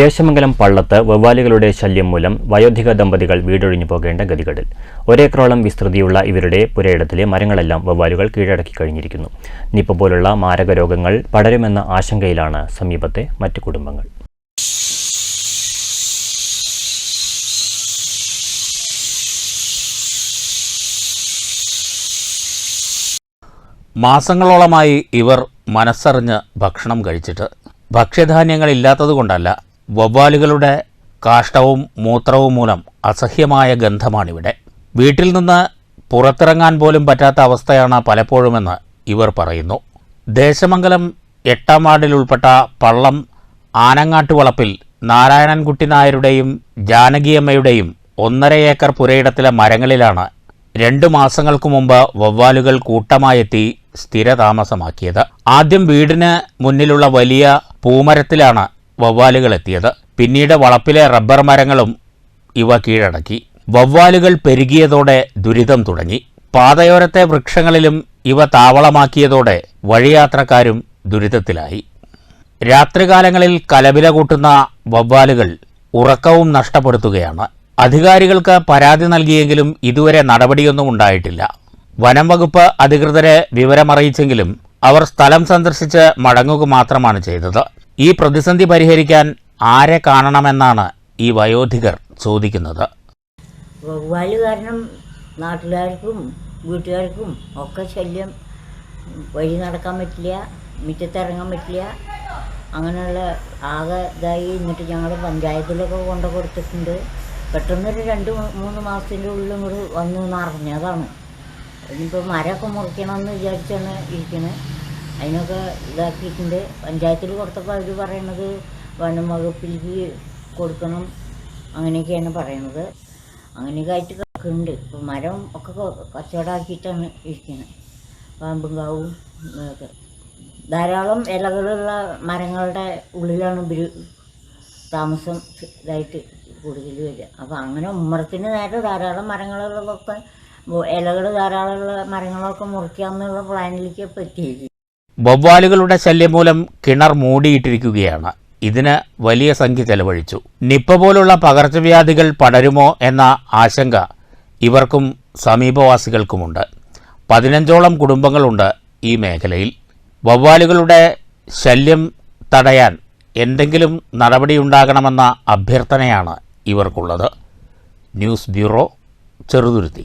ദേശമംഗലം പള്ളത്ത് വവ്വാലുകളുടെ ശല്യം മൂലം വയോധിക ദമ്പതികൾ വീടൊഴിഞ്ഞു പോകേണ്ട ഗതികടൽ. ഒരേക്കറോളം വിസ്തൃതിയുള്ള ഇവരുടെ പുരയിടത്തിലെ മരങ്ങളെല്ലാം വവ്വാലുകൾ കീഴടക്കി കഴിഞ്ഞിരിക്കുന്നു. നിപ്പ പോലുള്ള മാരക രോഗങ്ങൾ പടരുമെന്ന ആശങ്കയിലാണ് സമീപത്തെ മറ്റു കുടുംബങ്ങൾ. മാസങ്ങളോളമായി ഇവർ മനസ്സറിഞ്ഞ് ഭക്ഷണം കഴിച്ചിട്ട് ഭക്ഷ്യധാന്യങ്ങളില്ലാത്തതുകൊണ്ടല്ല വവ്വാലുകളുടെ കാഷ്ടവും മൂത്രവും മൂലം അസഹ്യമായ ഗന്ധമാണിവിടെ. വീട്ടിൽ നിന്ന് പുറത്തിറങ്ങാൻ പോലും പറ്റാത്ത അവസ്ഥയാണ് പലപ്പോഴുമെന്ന് ഇവർ പറയുന്നു. ദേശമംഗലം എട്ടാം വാർഡിൽ ഉൾപ്പെട്ട പള്ളം ആനങ്ങാട്ടുവളപ്പിൽ നാരായണൻകുട്ടി നായരുടെയും ജാനകിയമ്മയുടെയും ഒന്നര ഏക്കർ പുരയിടത്തിലെ മരങ്ങളിലാണ് രണ്ടു മാസങ്ങൾക്കു മുമ്പ് വവ്വാലുകൾ കൂട്ടമായെത്തി സ്ഥിരതാമസമാക്കിയത്. ആദ്യം വീടിന് മുന്നിലുള്ള വലിയ പൂമരത്തിലാണ് വവ്വാലുകൾ എത്തിയത് പിന്നീട് വളപ്പിലെ റബ്ബർ മരങ്ങളും ഇവ കീഴടക്കി. വവ്വാലുകൾ പെരുകിയതോടെ ദുരിതം തുടങ്ങി. പാതയോരത്തെ വൃക്ഷങ്ങളിലും ഇവ താവളമാക്കിയതോടെ വഴിയാത്രക്കാരും ദുരിതത്തിലായി. രാത്രികാലങ്ങളിൽ കലപില കൂട്ടുന്ന വവ്വാലുകൾ ഉറക്കവും നഷ്ടപ്പെടുത്തുകയാണ്. അധികാരികൾക്ക് പരാതി നൽകിയെങ്കിലും ഇതുവരെ നടപടിയൊന്നും ഉണ്ടായിട്ടില്ല. വനം വകുപ്പ് അധികൃതരെ വിവരമറിയിച്ചെങ്കിലും അവർ സ്ഥലം സന്ദർശിച്ച് മടങ്ങുക മാത്രമാണ് ചെയ്തത്. ഈ പ്രതിസന്ധി പരിഹരിക്കാൻ ആരെ കാണണമെന്നാണ് ഈ വയോധികർ ചോദിക്കുന്നത്. വവ്വാൽ കാരണം നാട്ടുകാർക്കും വീട്ടുകാർക്കും ഒക്കെ ശല്യം. വഴി നടക്കാൻ പറ്റില്ല മിറ്റത്തിറങ്ങാൻ പറ്റില്ല. അങ്ങനെയുള്ള ആകെ ഇതായി എന്നിട്ട് ഞങ്ങൾ പഞ്ചായത്തിലൊക്കെ കൊണ്ടു കൊടുത്തിട്ടുണ്ട്. പെട്ടെന്നൊരു രണ്ട് മൂന്ന് മാസത്തിന്റെ ഉള്ളിൽ ഇങ്ങോട്ട് വന്ന് നിറഞ്ഞതാണ്. ഇനിയിപ്പോൾ മരമൊക്കെ മുറിക്കണമെന്ന് വിചാരിച്ചാണ് ഇരിക്കുന്നത് അതിനൊക്കെ ഇതാക്കിയിട്ടുണ്ട്. പഞ്ചായത്തിൽ കൊടുത്തപ്പോൾ അവർ പറയണത് വനം വകുപ്പിലേക്ക് കൊടുക്കണം അങ്ങനെയൊക്കെയാണ് പറയണത്. അങ്ങനെയൊക്കെ ആയിട്ട് ഉണ്ട് ഇപ്പം മരം ഒക്കെ കച്ചവടമാക്കിയിട്ടാണ് ഇരിക്കുന്നത് പാമ്പും കാവും ഒക്കെ. ധാരാളം ഇലകളുള്ള മരങ്ങളുടെ ഉള്ളിലാണ് ഇവർ താമസം ഇതായിട്ട് കൂടുതൽ വരിക. അപ്പം അങ്ങനെ ഉമ്മറത്തിന് നേരെ ധാരാളം മരങ്ങളുള്ളതൊക്കെ ഇലകൾ ധാരാളമുള്ള മരങ്ങളൊക്കെ മുറിക്കാമെന്നുള്ള പ്ലാനിലേക്ക് ഇപ്പോൾ എത്തിയിരിക്കും വവ്വാലുകളുടെ ശല്യം മൂലം കിണർ മൂടിയിട്ടിരിക്കുകയാണ്. ഇതിന് വലിയ സംഖ്യ ചെലവഴിച്ചു. നിപ്പ പോലുള്ള പകർച്ചവ്യാധികൾ പടരുമോ എന്ന ആശങ്ക ഇവർക്കും സമീപവാസികൾക്കുമുണ്ട്. പതിനഞ്ചോളം കുടുംബങ്ങളുണ്ട് ഈ മേഖലയിൽ. വവ്വാലുകളുടെ ശല്യം തടയാൻ എന്തെങ്കിലും നടപടിയുണ്ടാകണമെന്ന അഭ്യർത്ഥനയാണ് ഇവർക്കുള്ളത്. News bureau Cheruthuruthy.